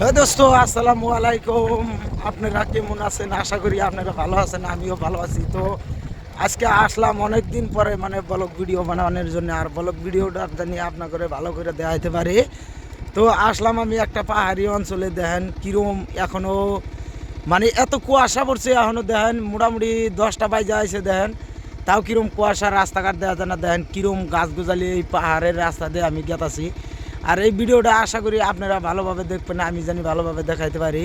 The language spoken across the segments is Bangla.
হ্যাঁ দোস্ত, আসসালামু আলাইকুম। আপনারা কেমন আছেন? আশা করি আপনারা ভালো আছেন, আমিও ভালো আছি। তো আজকে আসলাম অনেক দিন পরে মানে ব্লগ ভিডিও বানানোর জন্য। আর ব্লগ ভিডিওটা জানি আপনার করে ভালো করে দেখাইতে পারি। তো আসলাম আমি একটা পাহাড়ি অঞ্চলে, দেখেন কিরম এখনও মানে এত কুয়াশা পড়ছে এখনও দেখেন মোটামুটি দশটা বাজে আছে, দেখেন। তাও কিরম কুয়াশা, রাস্তাঘাট দেখা যায় না, দেখেন কিরম গাছ গোজালি এই পাহাড়ের রাস্তা দিয়ে আমি গেতাছি। আর এই ভিডিওটা আশা করি আপনারা ভালোভাবে দেখবেন, আমি জানি ভালোভাবে দেখাইতে পারি।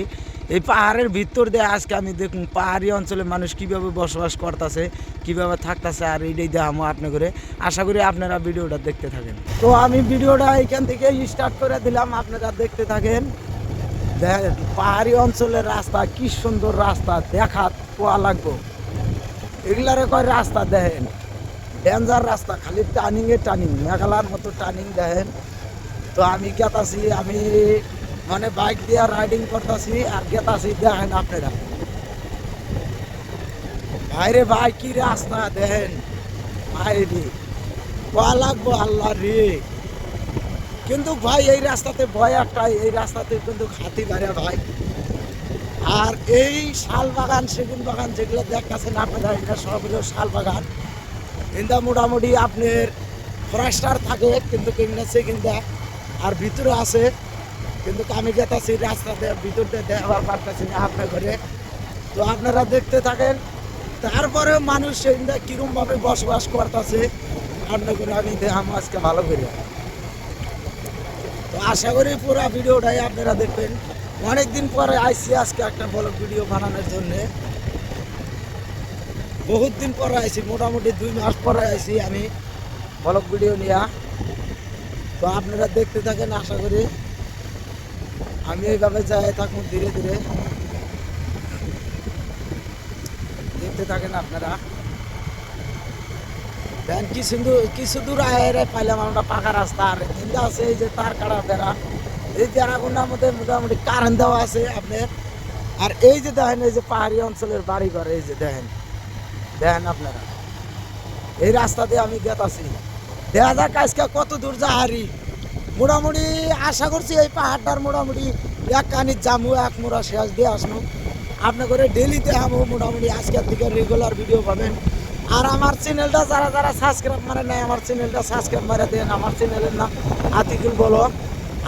এই পাহাড়ের ভিতর দিয়ে আজকে আমি দেখুন, পাহাড়ি অঞ্চলে মানুষ কীভাবে বসবাস করতেছে, কীভাবে থাকতেছে, আর এইটাই দেখামো আপনি করে আশা করি আপনারা ভিডিওটা দেখতে থাকেন। তো আমি ভিডিওটা এখান থেকে স্টার্ট করে দিলাম, আপনারা দেখতে থাকেন। দেখেন পাহাড়ি অঞ্চলের রাস্তা কি সুন্দর রাস্তা, দেখা পোয়া লাগবো। এগুলারে কয় রাস্তা দেখেন? ডেঞ্জার রাস্তা, খালি টার্নিং এ টার্নিং মেঘালার মতো টার্নিং দেখেন। তো আমি গেতাছি, আমি মানে বাইক দিয়ে রাইডিং করতেছি আর গেতাছি দেখেন আপনারা। ভাইরে ভাই, কি রাস্তা দেখেন ভাই রে পা লাগবো আল্লাহ রে? কিন্তু ভাই, এই রাস্তাতে ভয় একটাই এই রাস্তাতে কিন্তু হাতি বাড়ে ভাই। আর এই শাল বাগান, সেগুন বাগান যেগুলো দেখতেছেন আপনারা, এটা সব হলো শাল বাগান। এটা মোটামুটি আপনার ফরেস্টার থাকে, কিন্তু কিংবা কিনা কিন্তু আর ভিতরে আছে, কিন্তু আমি যেতেছি রাস্তাতে ভিতর দিয়ে দেখাবার পারতেছি না আপনার ঘরে। তো আপনারা দেখতে থাকেন তারপরে মানুষ সেইটা কিরমভাবে বসবাস করতেছে, আপনার করে আমি দেখাম আজকে ভালো করে। তো আশা করি পুরো ভিডিওটাই আপনারা দেখবেন। অনেকদিন পরে আইসি আজকে একটা বড় ভিডিও বানানোর জন্যে। বহুত দিন পরে আইসি, মোটামুটি দুই মাস পরে আইসি আমি ব্লগ ভিডিও নিয়ে। তো আপনারা দেখতে থাকেন, আশা করি আমি এইভাবে যাই থাকুন ধীরে ধীরে। দেখতে থাকেন আপনারা। দেন কিছু কিছু দূর আয়ের পাইলাম আমরা পাকা রাস্তা। আর কিন্তু আছে এই যে তার কাটা বেড়া। এই বেড়াগুলোর মধ্যে মোটামুটি কারেন্ট দেওয়া আছে আপনার। আর এই যে দেখেন, এই যে পাহাড়ি অঞ্চলের বাড়ি ঘর এই যে দেখেন। দেখেন আপনারা। এই রাস্তা দিয়ে আমি গেতাছি। দেখা যাক আজকে কত দূর যাহারি। মোটামুটি আশা করছি এই পাহাড়টার মোটামুটি এক কানির জামু, এক মোড়া শেষ দিয়ে আসব। আপনার করে ডেলিতে আমো মোটামুটি আজকের থেকে রেগুলার ভিডিও পাবেন। আর আমার চ্যানেলটা যারা যারা সাবস্ক্রাইব মানে নেয় আমার চ্যানেলটা সাবস্ক্রাইব মারে দেন, আমার চ্যানেলের নাম আতিকুল বলো।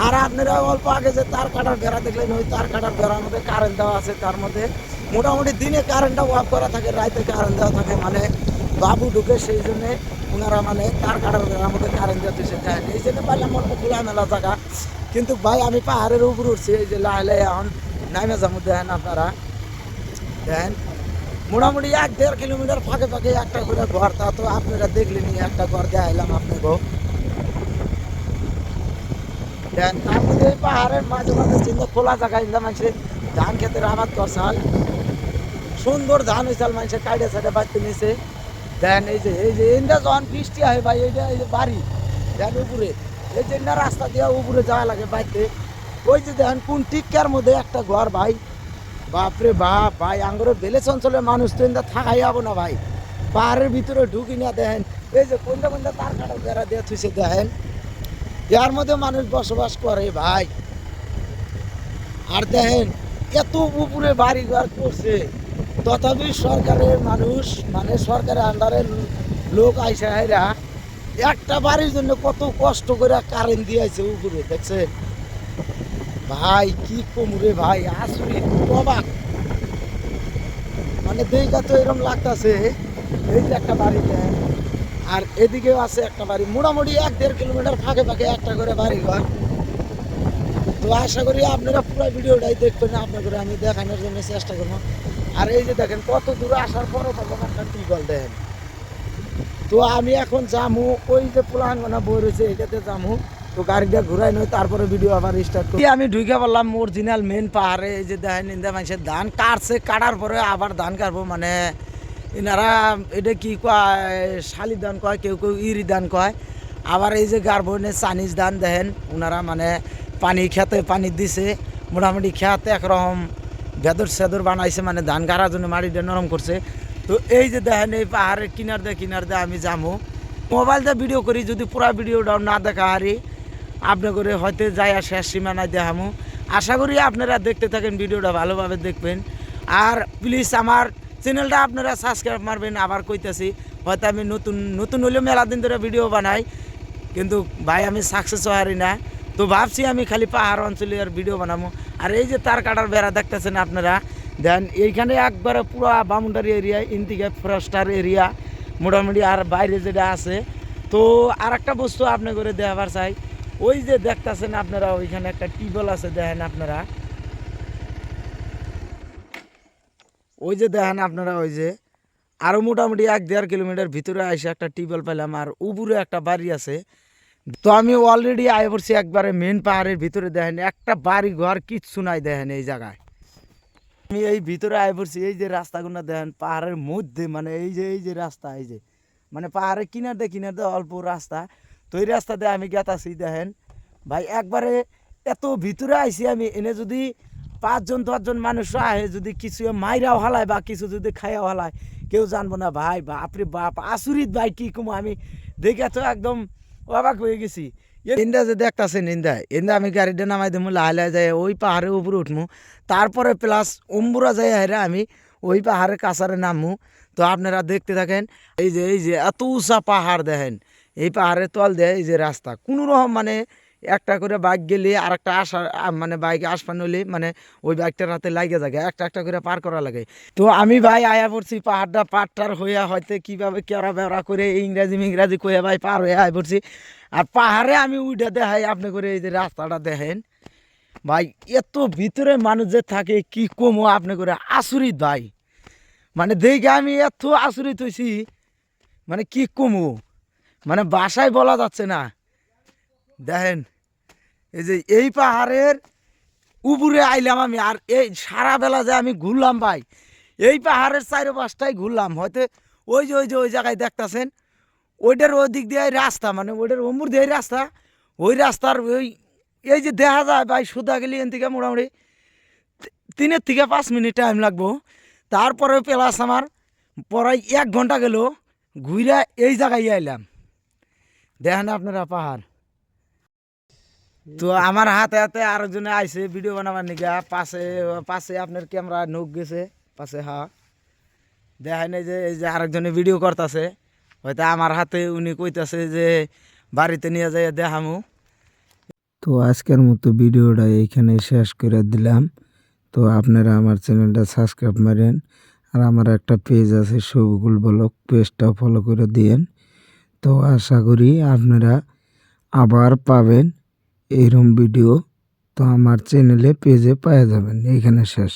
আর আপনারা অল্প আগে যে তার কাটার বেড়া দেখলেন, ওই তার কাটার বেড়ার মধ্যে কারেন্ট দেওয়া আছে তার মধ্যে। মোটামুটি দিনে কারেন্টটা অফ করা থাকে রাতে কারেন্ট দেওয়া থাকে মানে বাবু ঢুকে সেই জন্যে ওনারা মানে তার কাটার মধ্যে কারেন্ট দিচ্ছে দেন এই জন্য পাইলাম অল্প খোলামেলা জায়গা। কিন্তু ভাই, আমি পাহাড়ের উপর উঠছি, এই যে লাইলে এখন নাইমে যাব, দেখেন আপনারা। দেখেন, মোটামুটি এক দেড় কিলোমিটার ফাঁকে ফাঁকে একটা করে ঘর, তা তো আপনারা দেখলেনি একটা ঘর দেখাইলাম আপনাকে। দেন তার মধ্যে পাহাড়ের মাঝে মাঝে চিন্তা, খোলা জায়গা ইন্দা মানুষের ধান খেতের আবাদ করছাল সুন্দর ধান হয়েছাল মানুষের কাইডে সাইডে বাড়তে নিছে। দেন এই যে এই যে ইন্দা যখন বৃষ্টি হয় ভাই এইটা এই যে বাড়ি, দেন উপরে। এই যে ইন্দা রাস্তা দিয়ে উপরে যাওয়া লাগে বাড়তে ওই যে দেখেন কোন টিক্কার মধ্যে একটা ঘর ভাই। বাপরে বাপ, ভাই, আঙ্গুরে বেলেস অঞ্চলের মানুষ তো ইন্দা থাকাই যাব না ভাই। পাহাড়ের ভিতরে ঢুকি না দেখেন এই যে কোনটা কোনটা তার কাটা বেড়া দিয়ে থুইছে দেখেন যার মধ্যে মানুষ বসবাস করে ভাই। আর দেখেন এত উপরে বাড়ি ঘর করছে। তথাপি সরকারের মানুষ মানে সরকারের আন্ডারের লোক আইসা হাইরা একটা বাড়ির জন্য কত কষ্ট করে কারেন্ট দিয়ে দিয়েছে উপরে, দেখছেন? ভাই, কি কমরে ভাই, আসলে অবাক মানে দেখা তো এরকম লাগতাছে, এই যে একটা বাড়িতে, আর এদিকেও আছে একটা বাড়ি, মোটামুটি এক দেড় কিলোমিটার ফাঁকে ফাঁকে একটা করে বাড়ি ঘর তো আশা করি আপনারা পুরো ভিডিওটাই দেখবেন আপনার করে আমি দেখানোর জন্য চেষ্টা করব। আর এই যে দেখেন, কত দূরে আসার পরও তখন একটা টিউবওয়েল দেখেন। তো আমি এখন যামু, ওই যে পুলাঙ্গনা বই রয়েছে, এটাতে যামু। তো গাড়িটা ঘুরাই নই তারপরে ভিডিও আবার স্টার্ট করি আমি ঢুকে বললাম অরিজিনাল মেন পাহাড়ে, এই যে দেখেন, ইন্দা মানুষের ধান কাটছে, কাটার পরে আবার ধান কাটবো মানে এনারা এটা কি কয় শালি ধান কয়, কেউ কেউ ইরি ধান কয়। আবার এই যে গার্বনে চাইনিজ ধান দেখেন, ওনারা মানে পানি খেতে পানি দিছে, মোটামুটি খেতে একরকম ভেদর সেদর বানাইছে মানে ধান গাড়ার জন্য মাটিটা নরম করছে। তো এই যে দেখেন, এই পাহাড়ের কিনার দিয়ে কিনার দিয়ে আমি যাব মোবাইল দিয়ে ভিডিও করি, যদি পুরা ভিডিওটাও না দেখা হারি আপনি করে হয়তো যাই শেষ সীমানায় দেখামু। আশা করি আপনারা দেখতে থাকেন, ভিডিওটা ভালোভাবে দেখবেন। আর প্লিজ আমার চ্যানেলটা আপনারা সাবস্ক্রাইব মারবেন, আবার কইতেছি, হয়তো আমি নতুন নতুন হলেও মেলা দিন ধরে ভিডিও বানাই, কিন্তু ভাই আমি সাকসেস হারি না। তো ভাবছি আমি খালি পাহাড় অঞ্চলে আর ভিডিও বানাবো। আর এই যে তার কাটার বেড়া দেখতেছেন আপনারা, দেন এইখানে একবারে পুরো বামুন্ডারি এরিয়া ইন্দিকে ফরেস্টার এরিয়া মোটামুটি আর বাইরে যেটা আছে। তো আর একটা বস্তু আপনি করে দেখাবার চাই। ওই যে দেখতেছেন আপনারা, ওইখানে একটা টিউবওয়েল আছে, দেখেন আপনারা। ওই যে দেখেন আপনারা, ওই যে আরও মোটামুটি এক দেড় কিলোমিটার ভিতরে এসে একটা টিউবওয়েল পেলাম আর উপরে একটা বাড়ি আছে। তো আমি অলরেডি আয় পড়ছি একবারে মেন পাহাড়ের ভিতরে, দেখেন একটা বাড়ি ঘর কিচ্ছু নাই, দেখেন এই জায়গায়। আমি এই ভিতরে আয় পড়ছি এই যে রাস্তাগুলো, দেখেন পাহাড়ের মধ্যে মানে এই যে এই যে রাস্তা, এই যে। মানে পাহাড়ের কিনার দিয়ে কিনার দিয়ে অল্প রাস্তা। তো এই রাস্তা দিয়ে আমি গেতাছি, দেখেন। ভাই, একবারে এত ভিতরে আইছি আমি, এনে যদি পাঁচজন, দশজন মানুষ আহে, যদি কিছু মাইরাও হালায় বা কিছু যদি খাইয়াও হালায়, কেউ জানব না, ভাই, বাপরে বাপ আসুরিত ভাই, কি কমো আমি? দেখে তো একদম অবাক হয়ে গেছি। ইন্দা যে দেখতেছেন নিন্দা ইন্দা আমি গাড়িটা নামাই দেবো লাহে যাই, ওই পাহাড়ের উপরে উঠমু। তারপরে প্লাস অম্বুরা যাই হেরা আমি ওই পাহাড়ের কাছারে নামমু। তো আপনারা দেখতে থাকেন, এই যে এই যে এত উঁচা পাহাড় দেখেন, এই পাহাড়ের তল দেয় এই যে রাস্তা। কোনো রকম মানে একটা করে বাইক গেলে আর একটা আসা মানে বাইক আসপান হলে মানে ওই বাইকটার হাতে লাগে থাকে একটা একটা করে পার করা লাগে। তো আমি ভাই আয়া পড়ছি পাহাড়টা পাটটার হইয়া হয়তো কীভাবে কেরা বেড়া করে ইংরাজি মিংরাজি কইয়া ভাই পার হয়ে আয় পড়ছি। আর পাহাড়ে আমি উইটা দেখাই আপনি করে এই যে রাস্তাটা দেখেন। ভাই, এত ভিতরে মানুষ যে থাকে কি কমো আপনি করে আচরিত ভাই মানে দেখে আমি এত আচরিত হয়েছি মানে কি কমো? মানে বাসায় বলা যাচ্ছে না। দেখেন এই যে এই পাহাড়ের উপরে আইলাম আমি, আর এই সারা বেলা যে আমি ঘুরলাম ভাই, এই পাহাড়ের চারি পাঁচটাই ঘুরলাম। হয়তো ওই যে ওই যে, ওই জায়গায় দেখতাছেন, ওইটার ওই দিক দিয়ে রাস্তা মানে ওইটার অমুর দিয়ে রাস্তা। ওই রাস্তার ওই, এই যে দেখা যায় ভাই সুদা গেলি এন থেকে মোটামুটি তিনের থেকে পাঁচ মিনিট টাইম লাগবো। তারপরে প্লাস আমার পরাই এক ঘণ্টা গেল, ঘুরে এই জায়গায় আইলাম। দেখেন আপনারা পাহাড়। তো আমার হাতে হাতে আরেকজনে আইছে ভিডিও বানাবার নিগা। পাশে পাশে আপনার ক্যামেরা নৌক গেছে, পাশে হা। দেখায় নাই যে এই যে আরেকজনে ভিডিও করতেছে। হয়তো আমার হাতে উনি কইতাছে যে বাড়িতে নিয়ে যাই দেখামু। তো আজকের মতো ভিডিওটা এইখানে শেষ করে দিলাম। তো আপনারা আমার চ্যানেলটা সাবস্ক্রাইব মারেন। আর আমার একটা পেজ আছে সবগুল ব্লগ। পেজটা ফলো করে দিয়েন। তো আশা করি আপনারা আবার পাবেন। এরম ভিডিও তো আমার চ্যানেলে পেজে পাওয়া যাবেন এইখানে শেষ।